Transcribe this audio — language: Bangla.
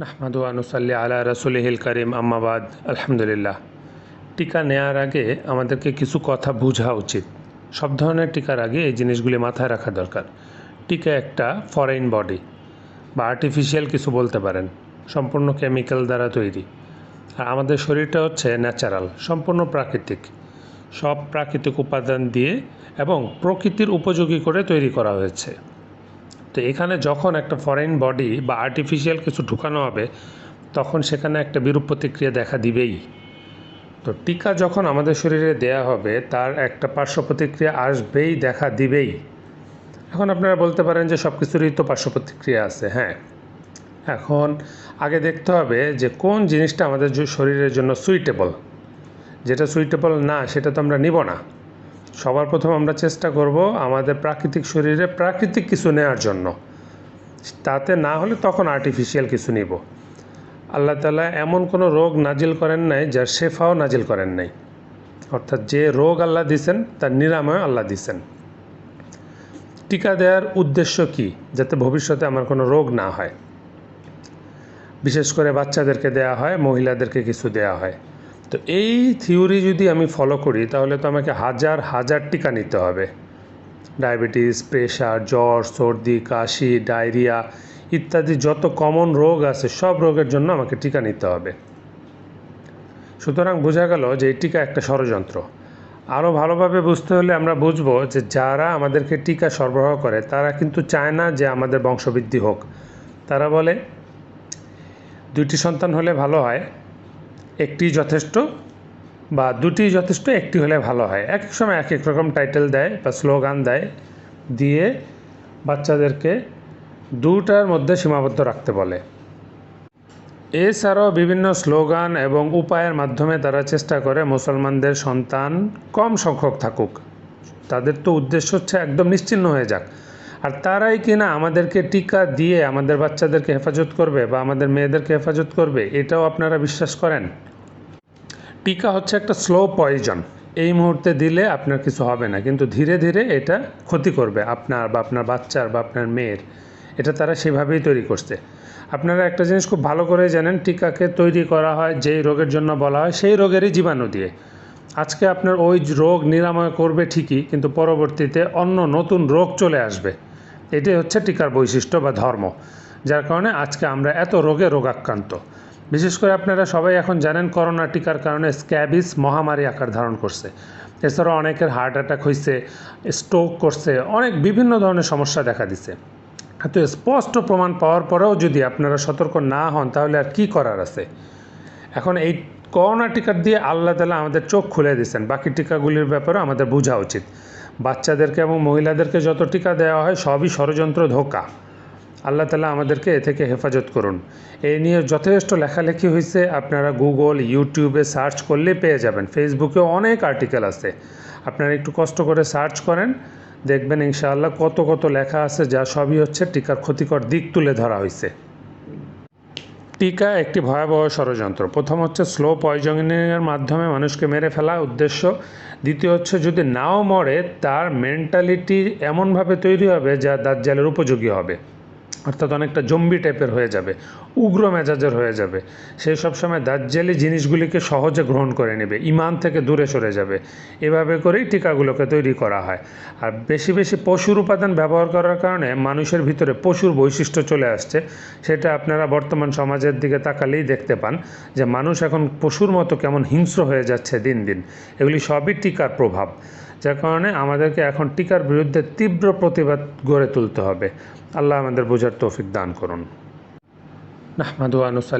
নাহমাদু আনুসাল্লি আলা রসুলহিল করিম আম্মাবাদ আলহামদুলিল্লাহ। টিকা নেয়ার আগে আমাদেরকে কিছু কথা বোঝা উচিত। সব ধরনের টিকার আগে এই জিনিসগুলি মাথায় রাখা দরকার। টিকা একটা ফরেন বডি বা আর্টিফিশিয়াল কিছু বলতে পারেন। সম্পূর্ণ কেমিক্যাল দ্বারা তৈরি। আর আমাদের শরীরটা হচ্ছে ন্যাচারাল সম্পূর্ণ প্রাকৃতিক। সব প্রাকৃতিক উপাদান দিয়ে এবং প্রকৃতির উপযোগী করে তৈরি করা হয়েছে। তো এখানে যখন একটা ফরেন বডি বা আর্টিফিশিয়াল কিছু ঢুকানো হবে, তখন সেখানে একটা বিরূপ প্রতিক্রিয়া দেখা দিবেই। তো টিকা যখন আমাদের শরীরে দেয়া হবে, তার একটা পার্শ্ব প্রতিক্রিয়া আসবেই, দেখা দিবেই। এখন আপনারা বলতে পারেন যে সব কিছুরই তো পার্শ্ব প্রতিক্রিয়া আছে হ্যাঁ। এখন আগে দেখতে হবে যে কোন জিনিসটা আমাদের শরীরের জন্য সুইটেবল যেটা সুইটেবল না, সেটা তো আমরা নিব না। সবার প্রথম আমরা চেষ্টা করব আমাদের প্রাকৃতিক শরীরে প্রাকৃতিক কিছু নেওয়ার জন্য। তাতে না হলে তখন আর্টিফিশিয়াল কিছু নিব। আল্লাহ তালা এমন কোনো রোগ নাজিল করেন নাই যার শেফাও নাজিল করেন নাই। অর্থাৎ যে রোগ আল্লাহ দিছেন, তার নিরাময় আল্লাহ দিছেন। টিকা দেওয়ার উদ্দেশ্য কি? যাতে ভবিষ্যতে আমার কোনো রোগ না হয়। বিশেষ করে বাচ্চাদেরকে দেয়া হয়, মহিলাদেরকে কিছু দেয়া হয়। তো এই থিওরি যদি আমি ফলো করি, তাহলে তো আমাকে হাজার হাজার টিকা নিতে হবে। ডায়াবেটিস, প্রেশার, জ্বর, সর্দি, কাশি, ডায়রিয়া ইত্যাদি যত কমন রোগ আছে, সব রোগের জন্য আমাকে টিকা নিতে হবে। সুতরাং বোঝা গেল যে এই টিকা একটা ষড়যন্ত্র। আরও ভালোভাবে বুঝতে হলে আমরা বুঝব যে যারা আমাদেরকে টিকা সরবরাহ করে, তারা কিন্তু চায় না যে আমাদের বংশবৃদ্ধি হোক। তারা বলে, দুইটি সন্তান হলে ভালো হয় একটি যথেষ্ট বা দুটি যথেষ্ট, একটি হলে ভালো হয়। এক এক সময় এক এক রকম টাইটেল দেয় বা স্লোগান দেয় দিয়ে বাচ্চাদেরকে দুটার মধ্যে সীমাবদ্ধ রাখতে বলে। এছাড়াও বিভিন্ন স্লোগান এবং উপায়ের মাধ্যমে তারা চেষ্টা করে মুসলমানদের সন্তান কম সংখ্যক থাকুক। তাদের তো উদ্দেশ্য হচ্ছে একদম নিশ্চিন্ন হয়ে যাক। আর তারাই কিনা আমাদেরকে টিকা দিয়ে আমাদের বাচ্চাদেরকে হেফাজত করবে বা আমাদের মেয়েদেরকে হেফাজত করবে, এটাও আপনারা বিশ্বাস করেন? টিকা হচ্ছে একটা স্লো পয়জন এই মুহূর্তে দিলে আপনার কিছু হবে না, কিন্তু ধীরে ধীরে এটা ক্ষতি করবে আপনার বা আপনার বাচ্চার বা আপনার মেয়ের। এটা তারা সেভাবেই তৈরি করছে। আপনারা একটা জিনিস খুব ভালো করে জানেন, টিকাকে তৈরি করা হয়, যেই রোগের জন্য বলা হয়, সেই রোগেরই জীবাণু দিয়ে। আজকে আপনার ওই রোগ নিরাময় করবে ঠিকই, কিন্তু পরবর্তীতে অন্য নতুন রোগ চলে আসবে। এটাই হচ্ছে টিকার বৈশিষ্ট্য বা ধর্ম, যার কারণে আজকে আমরা এত রোগে রোগাক্রান্ত। বিশেষ করে আপনারা সবাই এখন জানেন করোনা টিকার কারণে স্ক্যাবিস মহামারী আকার ধারণ করছে। এছাড়াও অনেকের হার্ট অ্যাটাক হয়েছে স্ট্রোক করছে, অনেক বিভিন্ন ধরনের সমস্যা দেখা দিছে। এত স্পষ্ট প্রমাণ পাওয়ার পরেও যদি আপনারা সতর্ক না হন, তাহলে আর কি করার আছে? এখন এই করোনা টিকা দিয়ে আল্লাহ তালা আমাদের চোখ খুলে দিচ্ছেন বাকি টিকাগুলির ব্যাপারে আমাদের বোঝা উচিত। বাচ্চাদেরকে এবং মহিলাদেরকে যত টিকা দেওয়া হয়, সবই ষড়যন্ত্র ধোকা। আল্লাহ তালা আমাদেরকে এ থেকে হেফাজত করুন। এই নিয়ে যথেষ্ট লেখালেখি হয়েছে। আপনারা গুগল, ইউটিউবে সার্চ করলে পেয়ে যাবেন। ফেসবুকেও অনেক আর্টিকেল আছে। আপনারা একটু কষ্ট করে সার্চ করেন। দেখবেন ইনশাআল্লাহ কত কত লেখা আছে, যা সবই হচ্ছে টিকার ক্ষতিকর দিক তুলে ধরা হয়েছে। টিকা একটি ভয়াবহ ষড়যন্ত্র। প্রথম হচ্ছে স্লো পয়জনিংয়ের মাধ্যমে মানুষকে মেরে ফেলা উদ্দেশ্য। দ্বিতীয় হচ্ছে যদি নাও মরে, তার মেন্টালিটি এমনভাবে তৈরি হবে যা দাজ্জালের উপযোগী হবে। অর্থাৎ অনেকটা জম্বি টাইপের হয়ে যাবে, উগ্র মেজাজের হয়ে যাবে। সে সবসময় দাজ্জালি জিনিসগুলিকে সহজে গ্রহণ করে নেবে, ইমান থেকে দূরে সরে যাবে। এভাবে করেই টিকাগুলোকে তৈরি করা হয়। আর বেশি বেশি পশুর উপাদান ব্যবহার করার কারণে মানুষের ভিতরে পশুর বৈশিষ্ট্য চলে আসছে। সেটা আপনারা বর্তমান সমাজের দিকে তাকালেই দেখতে পান যে মানুষ এখন পশুর মতো কেমন হিংস্র হয়ে যাচ্ছে দিন দিন। এগুলি সবই টিকার প্রভাব। যার কারণে আমাদেরকে এখন টিকার বিরুদ্ধে তীব্র প্রতিবাদ গড়ে তুলতে হবে। আল্লাহ আমাদের বোঝার তৌফিক দান করুন। নাহমাদু আনুসাল